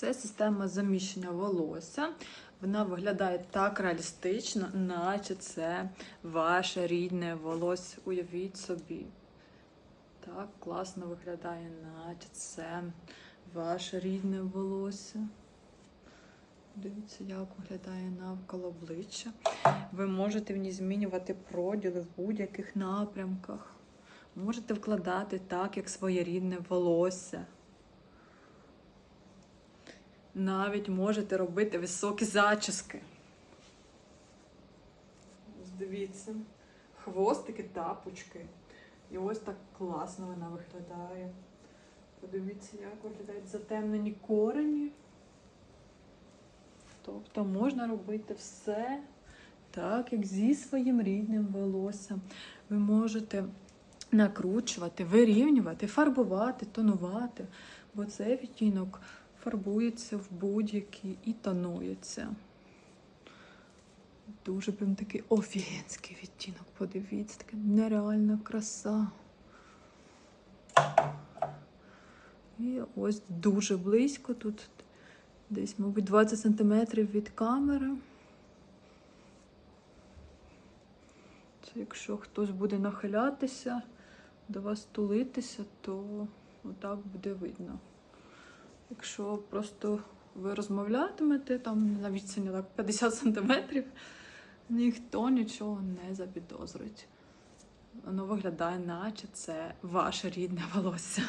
Це система заміщення волосся. Вона виглядає так реалістично, наче це ваше рідне волосся. Уявіть собі. Так класно виглядає, наче це ваше рідне волосся. Дивіться, як виглядає навколо обличчя. Ви можете в ній змінювати проділи в будь-яких напрямках. Можете вкладати так, як своє рідне волосся. Навіть можете робити високі зачіски. Дивіться, хвостики, тапочки. І ось так класно вона виглядає. Подивіться, як виглядають затемнені корені. Тобто можна робити все так, як зі своїм рідним волоссям. Ви можете накручувати, вирівнювати, фарбувати, тонувати, бо цей відтінок фарбується в будь-який і тонується. Дуже прям такий офігенський відтінок. Подивіться, така нереальна краса. І ось дуже близько тут, десь, мабуть, 20 см від камери. Це якщо хтось буде нахилятися, до вас тулитися, то отак буде видно. Якщо просто ви розмовлятимете там на відстані так 50 сантиметрів, ніхто нічого не запідозрить. Воно виглядає, наче це ваше рідне волосся.